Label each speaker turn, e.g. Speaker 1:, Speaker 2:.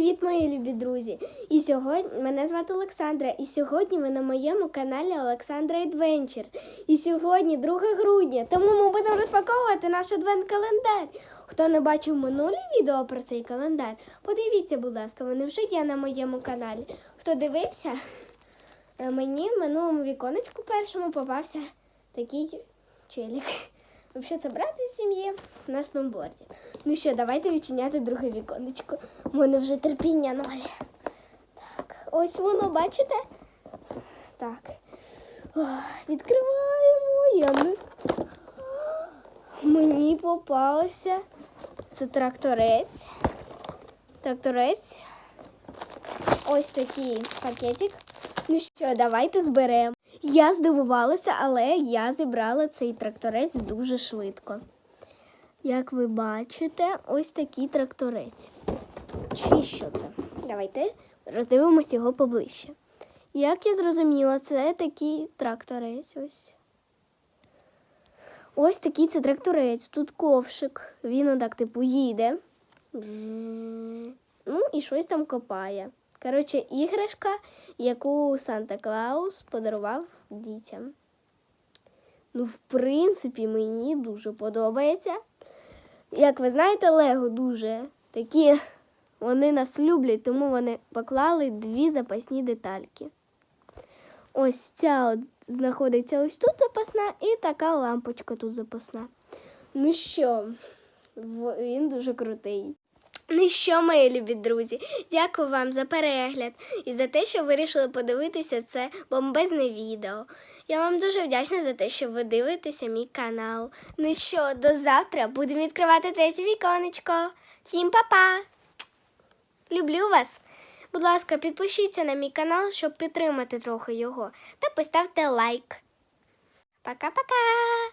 Speaker 1: Привіт, мої любі друзі! І сьогодні мене звати Олександра, і сьогодні ви на моєму каналі Олександра Adventure. І сьогодні 2 грудня, тому ми будемо розпаковувати наш адвент-календар. Хто не бачив минулі відео про цей календар, подивіться, будь ласка, вони вже є на моєму каналі. Хто дивився, е, мені в минулому віконечку першому попався такий челік. Взагалі, це брат із сім'ї на сноуборді. Ну що, давайте відчиняти друге віконечко. У мене вже терпіння ноль. Так, ось воно, бачите? Так. О, відкриваємо. Я не... Мені попався. Це тракторець. Тракторець. Ось такий пакетик. Ну що, давайте зберемо. Я здивувалася, але я зібрала цей тракторець дуже швидко. Як ви бачите, ось такий тракторець. Чи що це? Давайте роздивимось його поближче. Як я зрозуміла, це такий тракторець. Ось. Ось такий це тракторець. Тут ковшик. Він отак, типу, їде. Ну і щось там копає. Коротше, іграшка, яку Санта Клаус подарував дітям. Ну, в принципі, мені дуже подобається. Як ви знаєте, Лего дуже такі, вони нас люблять, тому вони поклали дві запасні детальки. Ось ця от знаходиться ось тут запасна, і така лампочка тут запасна. Ну що, він дуже крутий. Ну що, мої любі друзі, дякую вам за перегляд і за те, що вирішили подивитися це бомбезне відео. Я вам дуже вдячна за те, що ви дивитеся мій канал. Ну що, до завтра будемо відкривати третє віконечко. Всім па-па! Люблю вас! Будь ласка, підпишіться на мій канал, щоб підтримати трохи його, та поставте лайк. Пока-пока!